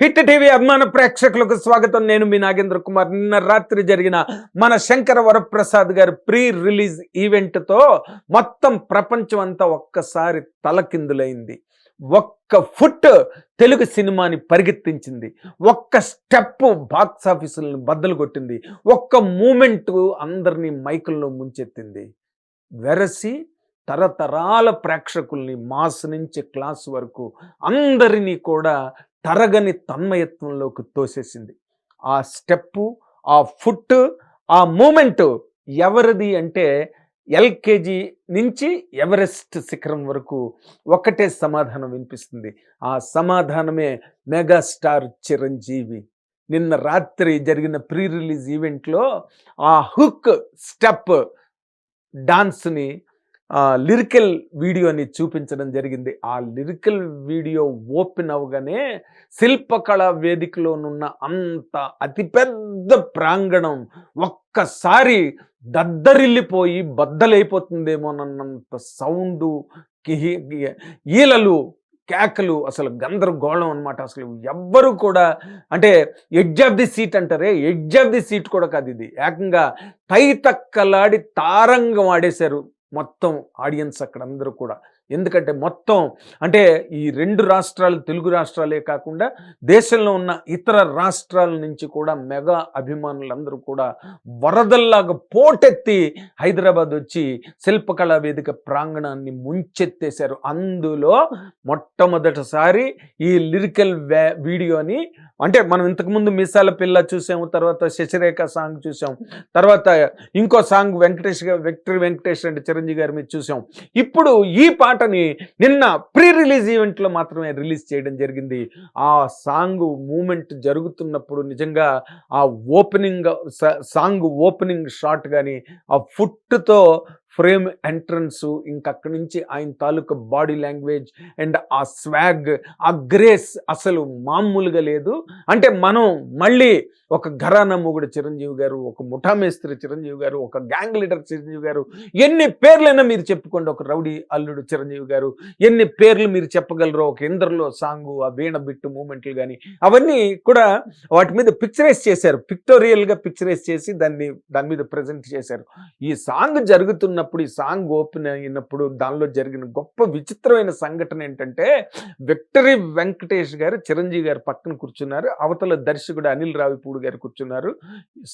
Hit TV అభిమాన ప్రేక్షకులకు స్వాగతం. నేను మీ నాగేంద్ర కుమార్. నిన్న రాత్రి జరిగిన మన శంకర వరప్రసాద్ గారి ప్రీ రిలీజ్ ఈవెంట్తో మొత్తం ప్రపంచం అంతా ఒక్కసారి తలకిందులైంది. ఒక్క ఫుట్ తెలుగు సినిమాని పరిగెత్తించింది. ఒక్క స్టెప్ బాక్స్ ఆఫీసులను బద్దలు కొట్టింది. ఒక్క మూమెంట్ అందరినీ మైకుల్లో ముంచెత్తింది. వెరసి తరతరాల ప్రేక్షకుల్ని మాస్ నుంచి క్లాస్ వరకు అందరినీ కూడా తరగని తన్మయత్వంలోకి తోసేసింది. ఆ స్టెప్పు ఆ ఫుట్ ఆ మూమెంట్ ఎవరిది అంటే ఎల్కేజీ నుంచి ఎవరెస్ట్ శిఖరం వరకు ఒకటే సమాధానం వినిపిస్తుంది. ఆ సమాధానమే మెగాస్టార్ చిరంజీవి. నిన్న రాత్రి జరిగిన ప్రీ రిలీజ్ ఈవెంట్లో ఆ హుక్ స్టెప్ డాన్స్ని లిరికల్ వీడియోని చూపించడం జరిగింది. ఆ లిరికల్ వీడియో ఓపెన్ అవగానే శిల్పకళ వేదికలోనున్న అంత అతిపెద్ద ప్రాంగణం ఒక్కసారి దద్దరిల్లిపోయి బద్దలైపోతుందేమోనన్నంత సౌండు ఈలలు కేకలు అసలు గందరగోళం అనమాట అసలు ఎవ్వరు కూడా అంటే ఎడ్జ్ ఆఫ్ ది సీట్ అంటారే? ఎడ్జ్ ఆఫ్ ది సీట్ కూడా కాదు ఇది. ఏకంగా తైతక్కలాడి తారంగం ఆడేశారు. మొత్తం ఆడియన్స్ అక్కడ అందరూ కూడా. ఎందుకంటే మొత్తం అంటే ఈ రెండు రాష్ట్రాలు తెలుగు రాష్ట్రాలే కాకుండా దేశంలో ఉన్న ఇతర రాష్ట్రాల నుంచి కూడా మెగా అభిమానులందరూ కూడా వరదల్లాగా పోటెత్తి హైదరాబాద్ వచ్చి శిల్పకళా వేదిక ప్రాంగణాన్ని ముంచెత్తేశారు. అందులో మొట్టమొదటిసారి ఈ లిరికల్ వీడియోని అంటే మనం ఇంతకుముందు మిసాల పిల్ల చూసాము తర్వాత శశిరేఖ సాంగ్ చూసాం తర్వాత ఇంకో సాంగ్ వెంకటేష్ విక్టరీ వెంకటేష్ అంటే చిరంజీవి గారి మీద చూసాం. ఇప్పుడు ఈ పాటని నిన్న ప్రీ రిలీజ్ ఈవెంట్లో మాత్రమే రిలీజ్ చేయడం జరిగింది. ఆ సాంగ్ మూమెంట్ జరుగుతున్నప్పుడు నిజంగా ఆ ఓపెనింగ్ సాంగ్ ఓపెనింగ్ షాట్ కానీ ఆ ఫుట్తో ఫ్రేమ్ ఎంట్రన్స్ ఇంకక్కడి నుంచి ఆయన తాలూకా బాడీ లాంగ్వేజ్ అండ్ ఆ స్వాగ్ ఆ గ్రేస్ అసలు మామూలుగా లేదు. అంటే మనం మళ్ళీ ఒక ఘరానా మొగుడు చిరంజీవి గారు ఒక ముఠామేస్త్రి చిరంజీవి గారు ఒక గ్యాంగ్ లీడర్ చిరంజీవి గారు ఎన్ని పేర్లైనా మీరు చెప్పుకోండి. ఒక రౌడీ అల్లుడు చిరంజీవి గారు ఎన్ని పేర్లు మీరు చెప్పగలరో ఒక ఇంద్రలో సాంగు ఆ వీణ బిట్టు మూమెంట్లు కానీ అవన్నీ కూడా వాటి మీద పిక్చరైజ్ చేశారు. పిక్టోరియల్గా పిక్చరైజ్ చేసి దాన్ని దాని మీద ప్రజెంట్ చేశారు. ఈ సాంగ్ జరుగుతున్న జరుగుతున్నప్పుడు ఈ సాంగ్ ఓపెన్ అయినప్పుడు దానిలో జరిగిన గొప్ప విచిత్రమైన సంఘటన ఏంటంటే విక్టరీ వెంకటేష్ గారు చిరంజీవి గారు పక్కన కూర్చున్నారు. అవతల దర్శకుడు అనిల్ రావిపూడి గారు కూర్చున్నారు.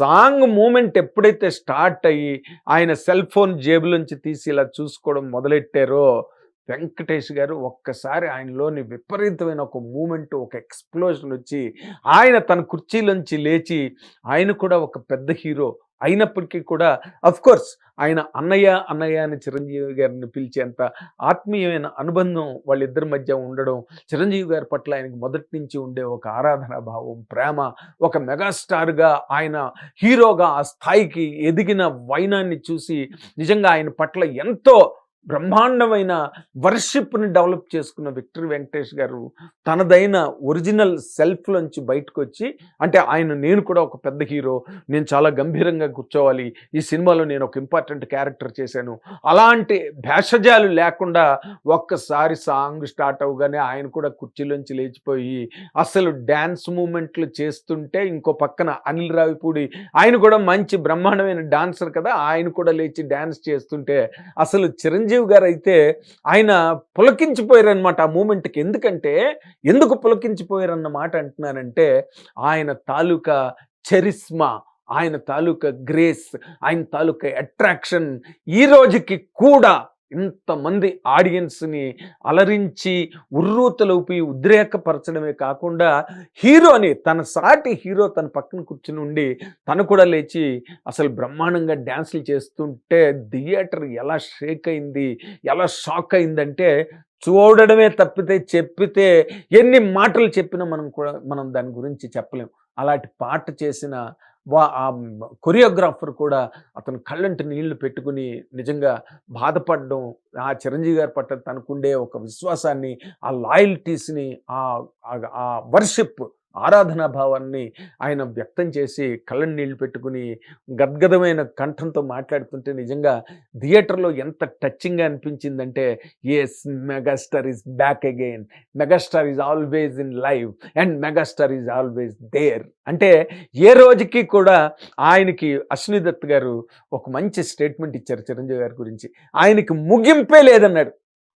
సాంగ్ మూమెంట్ ఎప్పుడైతే స్టార్ట్ అయ్యి ఆయన సెల్ ఫోన్ జేబులోంచి తీసి ఇలా చూసుకోవడం మొదలెట్టారో వెంకటేష్ గారు ఒక్కసారి ఆయనలోని విపరీతమైన ఒక మూమెంట్ ఒక ఎక్స్ప్లోజన్ వచ్చి ఆయన తన కుర్చీలోంచి లేచి ఆయన కూడా ఒక పెద్ద హీరో అయినప్పటికీ కూడా అఫ్ కోర్స్ ఆయన అన్నయ్య అన్నయ్య అని చిరంజీవి గారిని పిలిచేంత ఆత్మీయమైన అనుబంధం వాళ్ళిద్దరి మధ్య ఉండడం చిరంజీవి గారి పట్ల ఆయనకు మొదటి నుంచి ఉండే ఒక ఆరాధన భావం ప్రేమ ఒక మెగాస్టార్గా ఆయన హీరోగా ఆ స్థాయికి ఎదిగిన వైనాన్ని చూసి నిజంగా ఆయన పట్ల ఎంతో బ్రహ్మాండమైన వర్షిప్ని డెవలప్ చేసుకున్న విక్టర్ వెంకటేష్ గారు తనదైన ఒరిజినల్ సెల్ఫ్లోంచి బయటకు వచ్చి అంటే ఆయన నేను కూడా ఒక పెద్ద హీరో నేను చాలా గంభీరంగా కూర్చోవాలి ఈ సినిమాలో నేను ఒక ఇంపార్టెంట్ క్యారెక్టర్ చేశాను అలాంటి భేషజాలు లేకుండా ఒక్కసారి సాంగ్ స్టార్ట్ అవగానే ఆయన కూడా కుర్చీలోంచి లేచిపోయి అసలు డ్యాన్స్ మూమెంట్లు చేస్తుంటే ఇంకో పక్కన అనిల్ రావిపూడి ఆయన కూడా మంచి బ్రహ్మాండమైన డాన్సర్ కదా ఆయన కూడా లేచి డ్యాన్స్ చేస్తుంటే అసలు చిరంజీవి చిరంజీవి గారు అయితే ఆయన పులకించిపోయారనమాట ఆ మూమెంట్కి. ఎందుకంటే ఎందుకు పులకించిపోయారన్న మాట అంటున్నానంటే ఆయన తాలూకా చరిస్మా ఆయన తాలూకా గ్రేస్ ఆయన తాలూకా అట్రాక్షన్ ఈ రోజుకి కూడా ఇంతమంది ఆడియన్స్ని అలరించి ఉర్రూతలోపి ఉద్రేకపరచడమే కాకుండా హీరోని తన సాటి హీరో తన పక్కన కూర్చుని ఉండి తను కూడా లేచి అసలు బ్రహ్మాండంగా డ్యాన్సులు చేస్తుంటే థియేటర్ ఎలా షేక్ అయింది ఎలా షాక్ అయిందంటే చూడడమే తప్పితే చెప్పితే ఎన్ని మాటలు చెప్పినా మనం కూడా మనం దాని గురించి చెప్పలేం. అలాంటి పాట చేసిన వా ఆ కొరియోగ్రాఫర్ కూడా అతను కళ్ళంటి నీళ్ళు పెట్టుకుని నిజంగా బాధపడడం ఆ చిరంజీవి గారి పట్ల తనకుండే ఒక విశ్వాసాన్ని ఆ లాయల్టీస్ని ఆ వర్షిప్ ఆరాధనా భావాన్ని ఆయన వ్యక్తం చేసి కళ్ళ నీళ్ళు పెట్టుకుని గద్గదమైన కంఠంతో మాట్లాడుతుంటే నిజంగా థియేటర్లో ఎంత టచ్చింగ్గా అనిపించిందంటే yes megastar is back again megastar is always in live and megastar is always there అంటే ఏ రోజుకి కూడా ఆయనకి అశ్విని దత్ గారు ఒక మంచి స్టేట్మెంట్ ఇచ్చారు చిరంజీవి గారి గురించి. ఆయనకి ముగింపే లేదన్నాడు.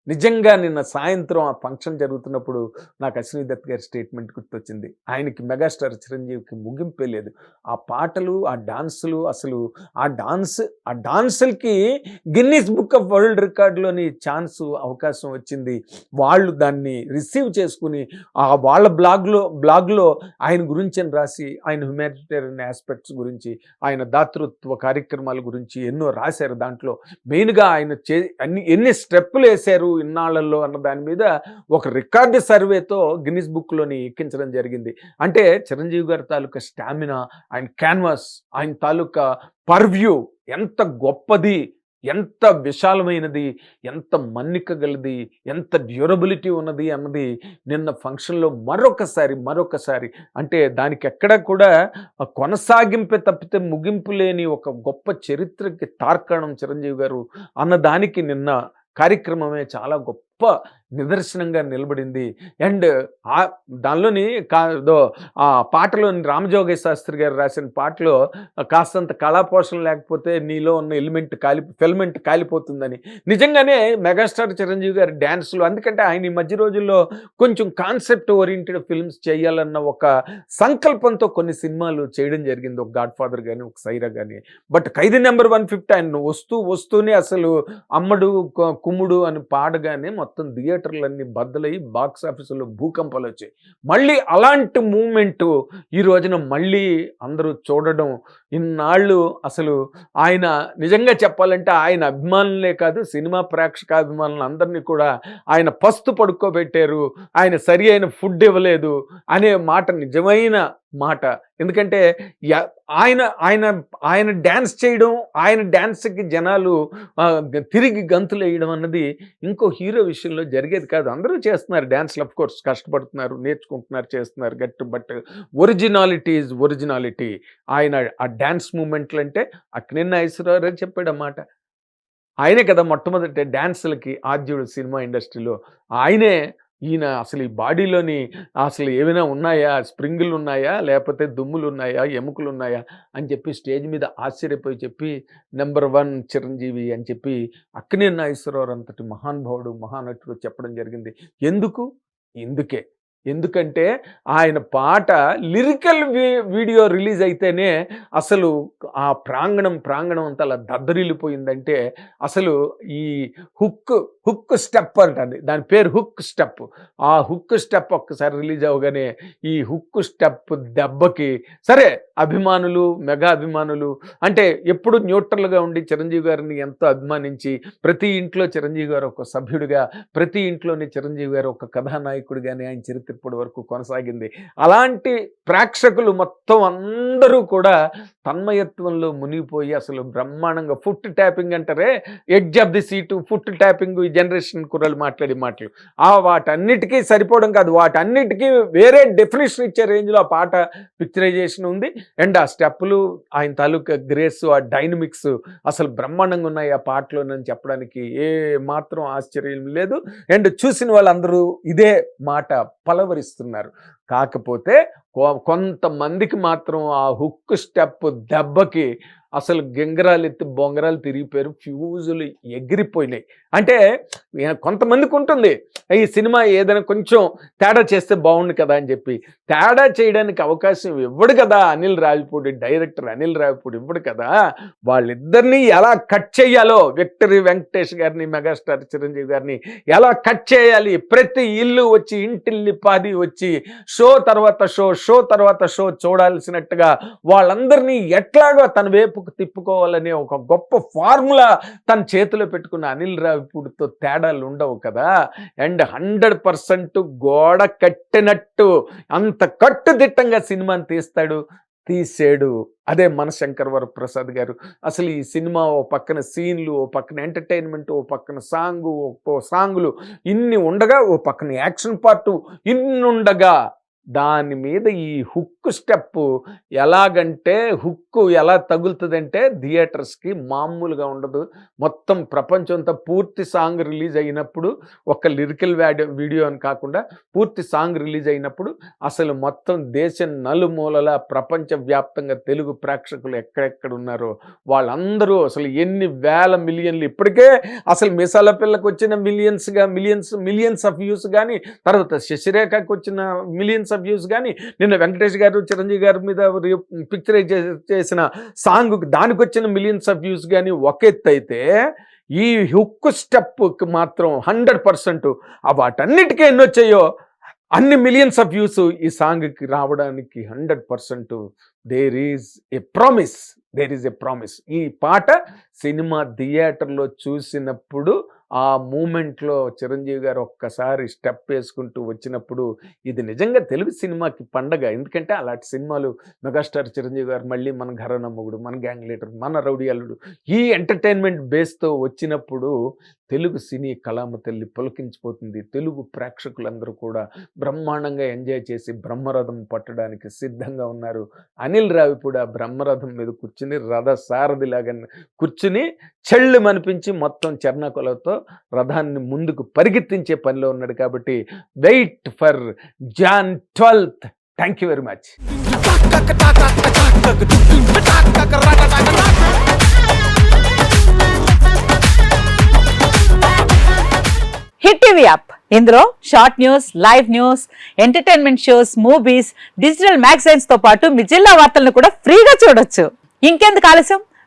నిజంగా నిన్న సాయంత్రం ఆ ఫంక్షన్ జరుగుతున్నప్పుడు నాకు అశ్విని దత్ గారి స్టేట్మెంట్ గుర్తొచ్చింది. ఆయనకి మెగాస్టార్ చిరంజీవికి ముగింపే లేదు. ఆ పాటలు ఆ డాన్సులు అసలు ఆ డాన్స్ ఆ డాన్సులకి గిన్నీస్ బుక్ ఆఫ్ వరల్డ్ రికార్డులోని ఛాన్స్ అవకాశం వచ్చింది. వాళ్ళు దాన్ని రిసీవ్ చేసుకుని ఆ వాళ్ళ బ్లాగ్లో బ్లాగ్లో ఆయన గురించి అని రాసి ఆయన హ్యుమానిటేరియన్ ఆస్పెక్ట్స్ గురించి ఆయన దాతృత్వ కార్యక్రమాల గురించి ఎన్నో రాశారు. దాంట్లో మెయిన్గా ఆయన చే అన్ని ఎన్ని స్టెప్పులు వేశారు ఇన్నాళ్ళలో అన్న దాని మీద ఒక రికార్డు సర్వేతో గిన్నిస్ బుక్లోని ఎక్కించడం జరిగింది. అంటే చిరంజీవి గారి తాలూకా స్టామినా ఆయన క్యాన్వాస్ ఆయన తాలూకా పర్వ్యూ ఎంత గొప్పది ఎంత విశాలమైనది ఎంత మన్నిక గలది ఎంత డ్యూరబిలిటీ ఉన్నది అన్నది నిన్న ఫంక్షన్లో మరొకసారి మరొకసారి అంటే దానికి ఎక్కడ కూడా కొనసాగింపే తప్పితే ముగింపు లేని ఒక గొప్ప చరిత్రకి తార్కాణం చిరంజీవి గారు అన్న దానికి నిన్న కార్యక్రమమే చాలా గొప్ప నిదర్శనంగా నిలబడింది. అండ్ ఆ దానిలోని కాదో ఆ పాటలోని రామజోగయ్య శాస్త్రి గారు రాసిన పాటలో కాస్తంత కళాపోషణ లేకపోతే నీలో ఉన్న ఎలిమెంట్ కాలి ఫిల్మెంట్ కాలిపోతుందని. నిజంగానే మెగాస్టార్ చిరంజీవి గారి డ్యాన్స్లు ఎందుకంటే ఆయన ఈ మధ్య రోజుల్లో కొంచెం కాన్సెప్ట్ ఓరియంటెడ్ ఫిల్మ్స్ చేయాలన్న ఒక సంకల్పంతో కొన్ని సినిమాలు చేయడం జరిగింది. ఒక గాడ్ ఫాదర్ కానీ ఒక సైరా కానీ but Khaidi number one fifty ఆయన వస్తూ వస్తూనే అసలు అమ్మడు కుమ్ముడు అని పాడగానే మొత్తం థియేటర్ థియేటర్లన్నీ బద్దలయ్యి బాక్స్ ఆఫీసులో భూకంపాలు వచ్చాయి. మళ్ళీ అలాంటి మూమెంట్ ఈ రోజున మళ్ళీ అందరూ చూడడం ఇన్నాళ్ళు అసలు ఆయన నిజంగా చెప్పాలంటే ఆయన అభిమానులే కాదు సినిమా ప్రేక్షకాభిమానులు అందరినీ కూడా ఆయన పస్తు పడుకోబెట్టారు ఆయన సరి అయిన ఫుడ్ ఇవ్వలేదు అనే మాట నిజమైన మాట. ఎందుకంటే ఆయన ఆయన ఆయన డ్యాన్స్ చేయడం ఆయన డ్యాన్స్కి జనాలు తిరిగి గంతులు వేయడం అన్నది ఇంకో హీరో విషయంలో జరిగేది కాదు. అందరూ చేస్తున్నారు డ్యాన్స్లు అఫ్ కోర్స్ కష్టపడుతున్నారు నేర్చుకుంటున్నారు చేస్తున్నారు గట్టు బట్ ఒరిజినాలిటీ ఈజ్ ఒరిజినాలిటీ. ఆయన ఆ డ్యాన్స్ మూమెంట్లు అంటే అక్కినేని ఐశ్వర్యరావు చెప్పాడు అన్నమాట ఆయనే కదా మొట్టమొదటి డ్యాన్సులకి ఆద్యుడు సినిమా ఇండస్ట్రీలో. ఆయనే ఈయన అసలు ఈ బాడీలోని అసలు ఏమైనా ఉన్నాయా? స్ప్రింగులు ఉన్నాయా? లేకపోతే దుమ్ములు ఉన్నాయా? ఎముకలు ఉన్నాయా? అని చెప్పి స్టేజ్ మీద ఆశ్చర్యపోయి చెప్పి నెంబర్ వన్ చిరంజీవి అని చెప్పి అక్కినే నాగేశ్వరరావు అంతటి మహానుభావుడు మహానటుడు చెప్పడం జరిగింది. ఎందుకు? ఎందుకే? ఎందుకంటే ఆయన పాట లిరికల్ వీడియో రిలీజ్ అయితేనే అసలు ఆ ప్రాంగణం ప్రాంగణం అంతా అలా దద్దరిల్లిపోయిందంటే అసలు ఈ హుక్ హుక్ స్టెప్ అంటుంది. దాని పేరు హుక్ స్టెప్. ఆ హుక్ స్టెప్ ఒక్కసారి రిలీజ్ అవగానే ఈ హుక్ స్టెప్ దెబ్బకి సరే అభిమానులు మెగా అభిమానులు అంటే ఎప్పుడు న్యూట్రల్గా ఉండి చిరంజీవి గారిని ఎంతో అభిమానించి ప్రతి ఇంట్లో చిరంజీవి గారు ఒక సభ్యుడిగా ప్రతి ఇంట్లోని చిరంజీవి గారు ఒక కథానాయకుడిగానే ఆయన చరిత్ర ఇప్పటి వరకు కొనసాగింది. అలాంటి ప్రేక్షకులు మొత్తం అందరూ కూడా తన్మయత్వంలో మునిగిపోయి అసలు బ్రహ్మాండంగా ఫుట్ ట్యాపింగ్ అంటారే? Edge of the seat foot tapping ఈ జనరేషన్ కుర్రలు మాట్లాడే మాటలు. ఆ వాటన్నిటికీ సరిపోవడం కాదు. వాటన్నిటికీ వేరే డెఫినేషన్ ఇచ్చే రేంజ్లో ఆ పాట పిక్చరైజేషన్ ఉంది. అండ్ ఆ స్టెప్పులు ఆయన తాలూకా గ్రేస్ ఆ డైనమిక్స్ అసలు బ్రహ్మాండంగా ఉన్నాయి ఆ పాటలోనని చెప్పడానికి ఏ మాత్రం ఆశ్చర్యం లేదు. అండ్ చూసిన వాళ్ళందరూ ఇదే మాట పలవరిస్తున్నారు కాకపోతే కొంతమందికి మాత్రం ఆ హుక్ స్టెప్ దెబ్బకి అసలు గింగరాలు ఎత్తి బొంగరాలు తిరిగిపోయారు ఫ్యూజులు ఎగిరిపోయినాయి. అంటే కొంతమందికి ఉంటుంది ఈ సినిమా ఏదైనా కొంచెం తేడా చేస్తే బాగుండు కదా అని చెప్పి. తేడా చేయడానికి అవకాశం ఇవ్వడు కదా అనిల్ రావిపూడి డైరెక్టర్ అనిల్ రావిపూడి ఇవ్వడు కదా. వాళ్ళిద్దరినీ ఎలా కట్ చేయాలో విక్టరీ వెంకటేష్ గారిని మెగాస్టార్ చిరంజీవి గారిని ఎలా కట్ చేయాలి? ప్రతి ఇల్లు వచ్చి ఇంటిల్లి పాది వచ్చి షో తర్వాత షో షో తర్వాత షో చూడాల్సినట్టుగా వాళ్ళందరినీ ఎట్లాగో తన వైపుకు తిప్పుకోవాలనే ఒక గొప్ప ఫార్ములా తన చేతిలో పెట్టుకున్న అనిల్ రావిపూడితో తేడాలు ఉండవు కదా. అండ్ హండ్రెడ్ పర్సెంట్ గోడ కట్టినట్టు అంత కట్టుదిట్టంగా సినిమాని తీస్తాడు తీసాడు. అదే మన శంకర్ వరప్రసాద్ గారు. అసలు ఈ సినిమా ఓ పక్కన సీన్లు ఓ పక్కన ఎంటర్టైన్మెంట్ ఓ పక్కన సాంగు ఓ సాంగులు ఇన్ని ఉండగా ఓ పక్కన యాక్షన్ పార్టు ఇన్నుండగా దాని మీద ఈ హుక్ స్టెప్ ఎలాగంటే హుక్ ఎలా తగులుతుందంటే థియేటర్స్కి మామూలుగా ఉండదు. మొత్తం ప్రపంచం అంతా పూర్తి సాంగ్ రిలీజ్ అయినప్పుడు ఒక లిరికల్ వీడియో అని కాకుండా పూర్తి సాంగ్ రిలీజ్ అయినప్పుడు అసలు మొత్తం దేశం నలుమూలల ప్రపంచ వ్యాప్తంగా తెలుగు ప్రేక్షకులు ఎక్కడెక్కడ ఉన్నారో వాళ్ళందరూ అసలు ఎన్ని వేల మిలియన్లు ఇప్పటికే అసలు మిసాల పిల్లకి వచ్చిన మిలియన్స్గా మిలియన్స్ మిలియన్స్ ఆఫ్ వ్యూస్ కానీ తర్వాత శశిరేఖకి వచ్చిన మిలియన్స్ ఆఫ్ వ్యూస్ కానీ నిన్న వెంకటేష్ గారు చిరంజీవి గారి మీద పిక్చరైజ్ చేసిన సాంగ్ దానికి వచ్చిన మిలియన్స్ ఆఫ్ వ్యూస్ కానీ ఒక ఎత్తు అయితే ఈ హుక్ స్టెప్కి మాత్రం హండ్రెడ్ పర్సెంట్ వాటన్నిటికీ ఎన్ని వచ్చాయో అన్ని మిలియన్స్ ఆఫ్ వ్యూస్ ఈ సాంగ్కి రావడానికి hundred percent there is a promise there is a promise ఈ పాట సినిమా థియేటర్లో చూసినప్పుడు ఆ మూమెంట్లో చిరంజీవి గారు ఒక్కసారి స్టెప్ వేసుకుంటూ వచ్చినప్పుడు ఇది నిజంగా తెలుగు సినిమాకి పండగ. ఎందుకంటే అలాంటి సినిమాలు మెగాస్టార్ చిరంజీవి గారు మళ్ళీ మన ఘరనమ్మగుడు మన గ్యాంగ్ లీడర్ మన రౌడీ అల్లుడు ఈ ఎంటర్టైన్మెంట్ బేస్తో వచ్చినప్పుడు తెలుగు సినీ కళామ తల్లి పులకించిపోతుంది. తెలుగు ప్రేక్షకులందరూ కూడా బ్రహ్మాండంగా ఎంజాయ్ చేసి బ్రహ్మరథం పట్టడానికి సిద్ధంగా ఉన్నారు. అనిల్ రావిపూడి ఆ బ్రహ్మరథం మీద కూర్చుని రథ సారథిలాగా కూర్చుని చెళ్ళు మనిపించి మొత్తం చర్ణకులతో రథాన్ని ముందుకు పరిగెత్తించే పనిలో ఉన్నాడు కాబట్టి wait for Jan twelfth. Thank you very much. Hit TV app. ఇందులో short news live news entertainment shows movies digital మ్యాగజైన్స్తో పాటు మీ జిల్లా వార్తలను కూడా ఫ్రీగా చూడొచ్చు. ఇంకెందుకు ఆలస్యం?